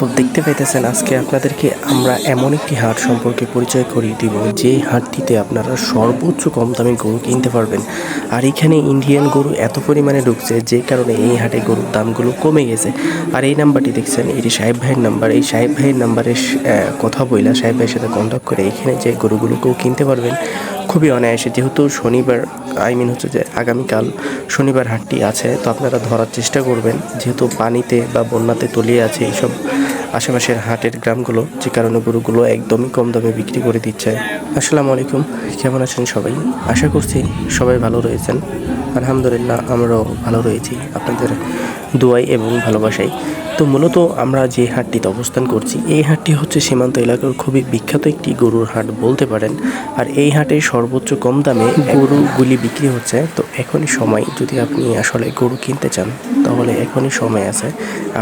তো দেখতে পাইতেছেন আজকে আপনাদেরকে আমরা এমন একটি হাট সম্পর্কে পরিচয় করিয়ে দিব, যে হাটটিতে আপনারা সর্বোচ্চ কম দামে গরু কিনতে পারবেন। আর এখানে ইন্ডিয়ান গরু এত পরিমাণে ঢুকছে, যে কারণে এই হাটে গরুর দামগুলো কমে গেছে। আর এই নাম্বারটি দেখছেন, এটি সাহেব ভাইয়ের নাম্বার। এই সাহেব ভাইয়ের নাম্বারে কথা বইলা সাহেব ভাইয়ের সাথে কন্ট্যাক্ট করে এখানে যে গরুগুলোকেও কিনতে পারবেন খুবই অনায়াসে, যেহেতু শনিবার আই মিন হচ্ছে যে আগামীকাল শনিবার হাটটি আছে, তো আপনারা ধরার চেষ্টা করবেন। যেহেতু পানিতে বা বন্যাতে তলিয়ে আছে এইসব আশেপাশের হাটের গ্রামগুলো, যে কারণে গরুগুলো একদমই কম দামে বিক্রি করে দিচ্ছে। আসসালামু আলাইকুম, কেমন আছেন সবাই? আশা করছি সবাই ভালো রয়েছেন। আলহামদুলিল্লাহ, আমরাও ভালো রয়েছি, আপনাদের দোয়াই এবং ভালোবাসাই। তো মূলত আমরা যে হাটটিতে অবস্থান করছি, এই হাটটি হচ্ছে সীমান্ত এলাকার খুবই বিখ্যাত একটি গরুর হাট বলতে পারেন। আর এই হাটে সর্বোচ্চ কম দামে গরুগুলি বিক্রি হচ্ছে। তো এখনই সময়, যদি আপনি আসলে গরু কিনতে চান, তাহলে এখনই সময় আছে।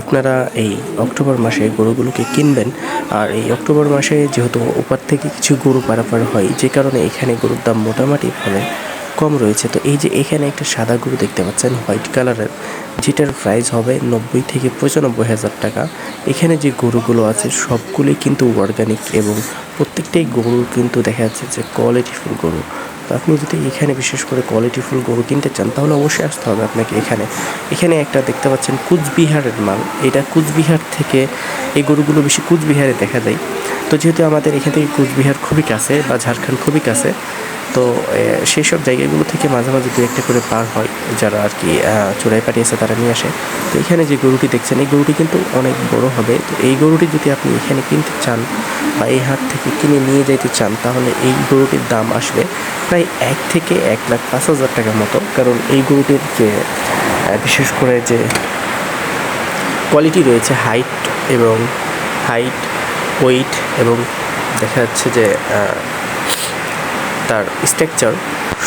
আপনারা এই অক্টোবর মাসে গরুগুলোকে কিনবেন। আর এই অক্টোবর মাসে যেহেতু ওপার থেকে কিছু গরু পারাপার হয়, যে কারণে এখানে গরুর দাম মোটামুটিভাবে কম রয়েছে। তো এই যে এখানে একটা সাদা গরু দেখতে পাচ্ছেন, হোয়াইট কালারের, যেটার প্রাইস হবে নব্বই থেকে পঁচানব্বই হাজার টাকা। এখানে যে গরুগুলো আছে, সবগুলোই কিন্তু অর্গানিক এবং প্রত্যেকটাই গরু কিন্তু দেখা যাচ্ছে যে কোয়ালিটিফুল গরু। তো আপনি যদি এখানে বিশেষ করে কোয়ালিটিফুল গরু কিনতে চান, তাহলে অবশ্যই আসতে হবে আপনাকে এখানে। এখানে একটা দেখতে পাচ্ছেন কুচবিহারের মাল। এটা কুচবিহার থেকে এই গরুগুলো বেশি কুচবিহারে দেখা যায়। তো যেহেতু আমাদের এখান থেকে কুচবিহার খুবই কাছে বা ঝাড়খণ্ড খুবই কাছে তো সেই সব জায়গাগুলো থেকে মাঝে মাঝে দু একটা করে পার হয় যারা আর কি চোরাই পাঠিয়েছে তারা নিয়ে আসে। তো এখানে যে গরুটি দেখছেন, এই গরুটি কিন্তু অনেক বড় হবে। তো এই গরুটি যদি আপনি এখানে কিনতে চান বা এই হাট থেকে কিনে নিয়ে যেতে চান, তাহলে এই গরুটির দাম আসবে প্রায় এক থেকে এক লাখ পাঁচ হাজার টাকার মতো। কারণ এই গরুটির যে বিশেষ করে যে কোয়ালিটি রয়েছে হাইট এবং হাইট ওয়েট এবং দেখা যাচ্ছে যে তার স্ট্রাকচার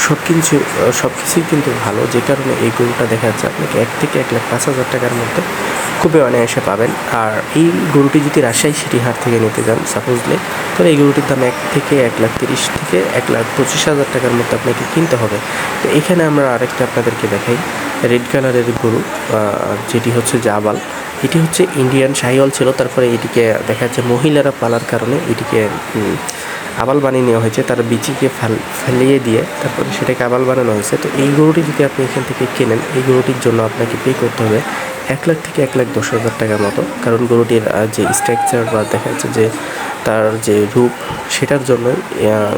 সব কিছু সব কিছুই কিন্তু ভালো। যে কারণে এই গরুটা দেখা যাচ্ছে আপনাকে এক থেকে এক লাখ পাঁচ হাজার টাকার মধ্যে খুবই অনায়াসে পাবেন। আর এই গরুটি যদি রাজশাহী সিটি হাট থেকে নিতে যান সাপোজলি তাহলে এই গরুটির দাম এক থেকে এক লাখ তিরিশ থেকে এক লাখ পঁচিশ হাজার টাকার মধ্যে আপনাকে কিনতে হবে। তো এখানে আমরা আরেকটা আপনাদেরকে দেখাই। রেড কালারের গরু যেটি হচ্ছে জাবাল এটি হচ্ছে ইন্ডিয়ান শাহিওয়াল ছিল, তারপরে এটিকে দেখা যাচ্ছে মহিলারা পালার কারণে এটিকে আবাল বানিয়ে নেওয়া হয়েছে, তার বিচিকে ফেলিয়ে দিয়ে তারপরে সেটাকে আবাল বানানো হয়েছে। তো এই গরুটি যদি আপনি এখান থেকে কেনেন, এই গরুটির জন্য আপনাকে পে করতে হবে এক লাখ থেকে এক লাখ দশ হাজার টাকার মতো। কারণ গরুটির যে স্ট্রাকচার বা দেখা যাচ্ছে যে তার যে রূপ, সেটার জন্য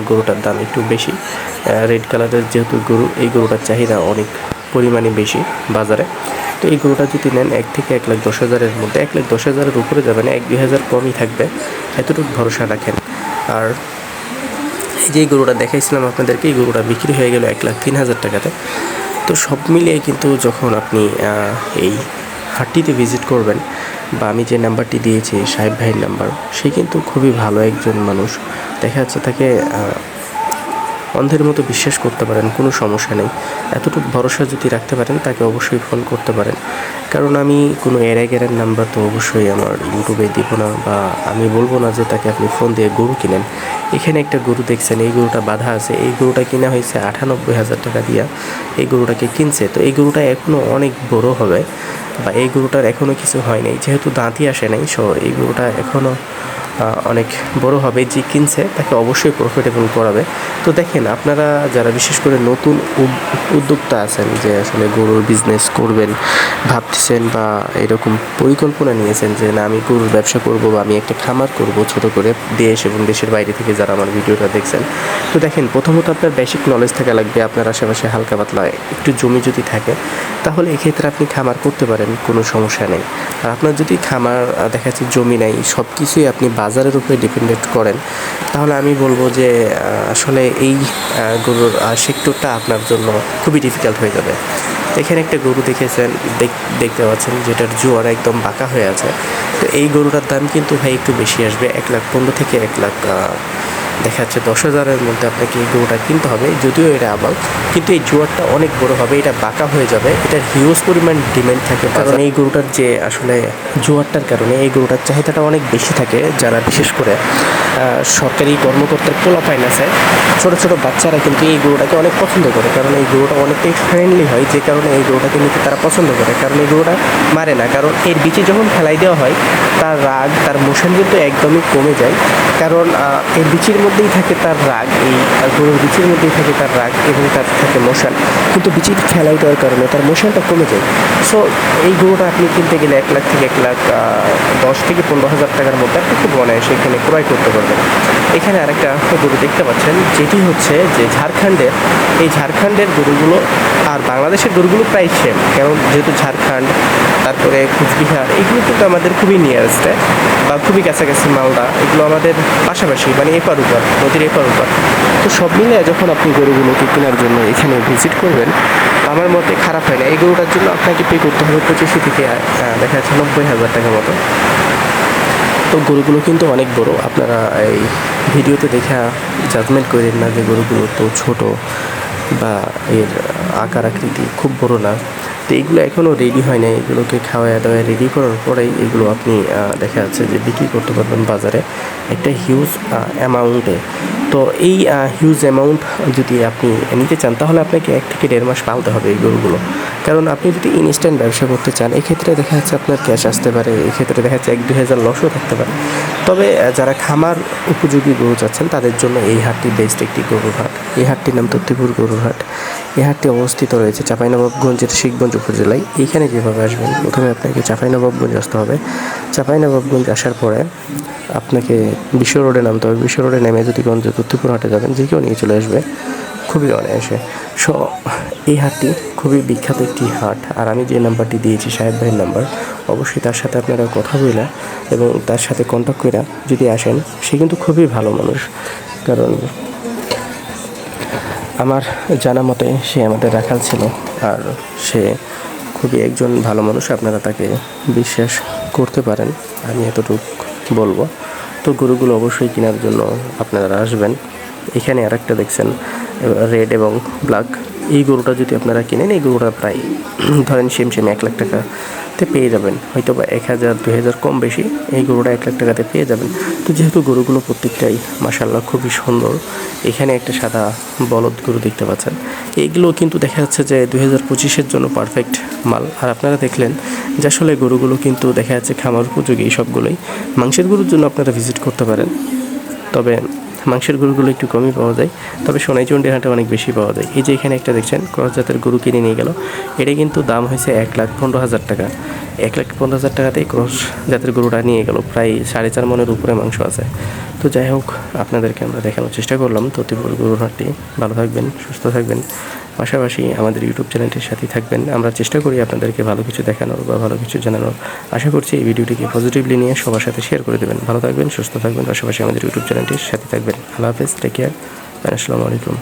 গরুটার দাম একটু বেশি। রেড কালারের যেহেতু গরু, এই গরুটার চাহিদা অনেক পরিমাণে বেশি বাজারে। তো এই গরুটা যদি নেন এক থেকে এক লাখ দশ হাজারের মধ্যে, এক লাখ দশ হাজারের উপরে যাবে না এক দুই হাজার কমই থাকবে। এতটুকু ভরসা রাখেন। আর এই যে গরুটা দেখাইছিলাম আপনাদেরকে, এই গরুটা বিক্রি হয়ে গেল এক লাখ তিন হাজার টাকাতে। তো সব মিলিয়ে কিন্তু যখন আপনি এই হাটটিতে ভিজিট করবেন বা আমি যে নাম্বারটি দিয়েছি, সাহেব ভাইয়ের নাম্বার, সে কিন্তু খুবই ভালো একজন মানুষ। দেখা যাচ্ছে তাকে অন্ধের মতো বিশ্বাস করতে পারেন, কোনো সমস্যা নেই। এতটুকু ভরসা যদি রাখতে পারেন, তাকে অবশ্যই ফোন করতে পারেন। কারণ আমি কোনো এরাগেরার নাম্বার তো অবশ্যই আমার ইউটিউবে দিব না বা আমি বলব না যে তাকে আপনি ফোন দিয়ে গরু কিনেন। এখানে একটা গরু দেখছেন, এই গরুটা বাধা আছে। এই গরুটা কিনা হয়েছে আটানব্বই হাজার টাকা দিয়া। এই গরুটাকে কিনছে। তো এই গরুটা এখনও অনেক বড় হবে বা এই গরুটার এখনও কিছু হয় নাই। যেহেতু দাঁতই আসে নাই সো এই গরুটা এখনও অনেক বড় হবে, যে কিনছে তাকে অবশ্যই প্রফিটেবল করাবে। তো দেখেন, আপনারা যারা বিশেষ করে নতুন উদ্যোক্তা আছেন, যে আসলে গরুর বিজনেস করবেন ভাবতেছেন বা এরকম পরিকল্পনা নিয়েছেন যে, না, আমি গরুর ব্যবসা করব বা আমি একটা খামার করব ছোট করে দেশ এবং দেশের বাইরে থেকে যারা আমার ভিডিওটা দেখছেন। তো দেখেন, প্রথমত আপনার বেসিক নলেজ থাকা লাগবে, আপনার আশেপাশে হালকা পাতলা একটু জমি যদি থাকে, তাহলে এক্ষেত্রে আপনি খামার করতে পারেন, কোনো সমস্যা নেই। আর আপনার যদি খামার দেখা যাচ্ছে জমি নাই সব কিছুই আপনি বাজারের উপরে ডিপেন্ডেন্ট করেন তাহলে আমি বলব যে আসলে এই গরুর সেক্টরটা আপনার জন্য খুবই ডিফিকাল্ট হয়ে যাবে। এখানে একটা গরু দেখেছেন দেখতে পাচ্ছেন যেটার জোয়ার একদম বাঁকা হয়ে আছে। তো এই গরুটার দাম কিন্তু ভাই একটু বেশি আসবে এক লাখ পনেরো থেকে এক লাখ দেখা যাচ্ছে দশ হাজারের মধ্যে আপনাকে এই গরুটা কিনতে হবে যদিও এটা আবাল কিন্তু এই জোয়ারটা অনেক বড় হবে এটা বাঁকা হয়ে যাবে এটার হিউজ পরিমাণ ডিমান্ড থাকে কারণ এই গরুটার যে আসলে জোয়ারটার কারণে এই গরুটার চাহিদাটা অনেক বেশি থাকে যারা বা বিশেষ করে সরকারি কর্মকর্তার পোলা পাইন আছে, ছোটো ছোটো বাচ্চারা কিন্তু এই গরুটাকে অনেক পছন্দ করে। কারণ এই গরুটা অনেকটাই ফ্রেন্ডলি হয়, যে কারণে এই গরুটাকে নিতে তারা পছন্দ করে। কারণ এই গরুটা মারে না, কারণ এর বিচে যখন ফেলাই দেওয়া হয়, তার রাগ, তার মোশন কিন্তু একদমই কমে যায়। কারণ এই বিচির মধ্যেই থাকে তার রাগ, এই গরুর বিচির মধ্যেই থাকে তার রাগ এবং তার থাকে মোশন। কিন্তু বিচির ফেলাই দেওয়ার কারণে তার মোশনটা কমে যায়। সো এই গরুটা আপনি কিনতে গেলে এক লাখ থেকে এক লাখ দশ থেকে পনেরো হাজার টাকার মধ্যে আপনি খুব অনায়াসে এখানে ক্রয় করতে পারবেন এখানে আরেকটা গরু দেখতে পাচ্ছেন, যেটি হচ্ছে যে ঝাড়খণ্ডের, এই ঝাড়খণ্ডের গরুগুলো আর বাংলাদেশের গরুগুলো প্রায় সেম কারণ যেহেতু ঝাড়খণ্ড, তারপরে কুচবিহার, এগুলো কিন্তু আমাদের খুবই নিয়ারেস্টে বা খুবই কাছাকাছি মালদা, এগুলো আমাদের পাশাপাশি মানে এপার উপর নদীর এপার উপর তো সব মিলিয়ে যখন আপনি গরুগুলোকে কেনার জন্য এখানে ভিজিট করবেন, আমার মতে খারাপ হয় না। এই গরুটার জন্য আপনাকে পে করতে হবে পঁচিশে থেকে দেখা যাচ্ছে নব্বই হাজার টাকা মতো। তো গরুগুলো কিন্তু অনেক বড়। আপনারা এই ভিডিওতে দেখা জাজমেন্ট করেন না যে গরুগুলো তো ছোট বা এর আকার আকৃতি খুব বড় না। তো এগুলো এখনও রেডি হয় না এগুলোকে খাওয়া দাওয়া রেডি করার পরেই এগুলো আপনি দেখা যাচ্ছে যে বিক্রি করতে পারবেন বাজারে একটা হিউজ অ্যামাউন্টে তো এই হিউজ অ্যামাউন্ট যদি আপনি নিতে চান, তাহলে আপনাকে এক থেকে দেড় মাস পালতে হবে এই গরুগুলো। কারণ আপনি যদি ইনস্ট্যান্ট ব্যবসা করতে চান, এক্ষেত্রে দেখা যাচ্ছে আপনার ক্যাশ আসতে পারে, এক্ষেত্রে দেখা যাচ্ছে এক দুই হাজার লসও থাকতে পারে। তবে যারা খামার উপযোগী গরু চাচ্ছেন, তাদের জন্য এই হাটটি বেস্ট একটি গরুর হাট। এই হাটটির নাম তত্তিপুর গরুর হাট। এই হাটটি অবস্থিত রয়েছে চাঁপাইনবাবগঞ্জের শিখগঞ্জ উপজেলায়। এইখানে যেভাবে আসবেন, প্রথমে আপনাকে চাঁপাইনবাবগঞ্জ আসতে হবে। চাঁপাইনবাবগঞ্জ আসার পরে আপনাকে বিশ্ব রোডে নামতে হবে। বিশ্ব রোডে নেমে যদি গঞ্জ তত্তিপুর হাটে যাবেন, যে কেউ নিয়ে চলে আসবে, খুবই অনায়াসে। সো, এই হাটটি খুবই বিখ্যাত একটি হাট। আর আমি যে নাম্বারটি দিয়েছি, সাহেব ভাইয়ের নাম্বার, অবশ্যই তার সাথে আপনারা কথা বলে এবং তার সাথে কন্ট্যাক্ট করে যদি আসেন, সে কিন্তু খুবই ভালো মানুষ। কারণ আমার জানা মতে সে আমাদের রাখাল ছিল আর সে খুবই একজন ভালো মানুষ, আপনারা তাকে বিশ্বাস করতে পারেন, আমি এতটুকু বলব। তো গরুগুলো অবশ্যই কেনার জন্য আপনারা আসবেন। এখানে আরেকটা দেখছেন, রেড এবং ব্ল্যাক। এই গরুটা যদি আপনারা কিনেন, এই গরুটা প্রায়, ধরেন সেম সেম এক লাখ টাকাতে পেয়ে যাবেন। হয়তো বা এক হাজার, দুই হাজার কম বেশি এই গরুটা এক লাখ টাকাতে পেয়ে যাবেন। তো যেহেতু গরুগুলো প্রত্যেকটাই মাসাল্লাহ খুবই সুন্দর, এখানে একটা সাদা বলদ গরু দেখতে পাচ্ছেন। এইগুলো কিন্তু দেখা যাচ্ছে যে দুই হাজার পঁচিশের জন্য পারফেক্ট মাল। আর আপনারা দেখলেন যে আসলে গরুগুলো কিন্তু দেখা যাচ্ছে খামার উপযোগী এই সবগুলোই। মাংসের গরুর জন্য আপনারা ভিজিট করতে পারেন। তবে মাংসের গরুগুলো একটু কমই পাওয়া যায়, তবে সোনাইচন্ডী হাটে অনেক বেশি পাওয়া যায়। এই যে এখানে একটা দেখছেন, ক্রস জাতের গরু কিনে নিয়ে গেল। এটা কিন্তু দাম হয়েছে এক লাখ পনেরো হাজার টাকা। এক লাখ পনেরো হাজার টাকাতেই ক্রস জাতের গরুটা নিয়ে গেল। প্রায় সাড়ে চার মনের উপরে মাংস আছে। তো যাই হোক, আপনাদেরকে আমরা দেখানোর চেষ্টা করলাম। তো গরুর হাটটি। ভালো থাকবেন, সুস্থ থাকবেন। পাশাপাশি আমাদের ইউটিউব চ্যানেলটির সাথেই থাকবেন। আমরা চেষ্টা করি আপনাদেরকে ভালো কিছু দেখানোর বা ভালো কিছু জানানোর। আশা করছি এই ভিডিওটিকে পজিটিভলি নিয়ে সবার সাথে শেয়ার করে দেবেন। ভালো থাকবেন, সুস্থ থাকবেন, পাশাপাশি আমাদের ইউটিউব চ্যানেলটির সাথে থাকবেন। আল্লাহ হাফেজ টেক কেয়ার আসসালামু আলাইকুম।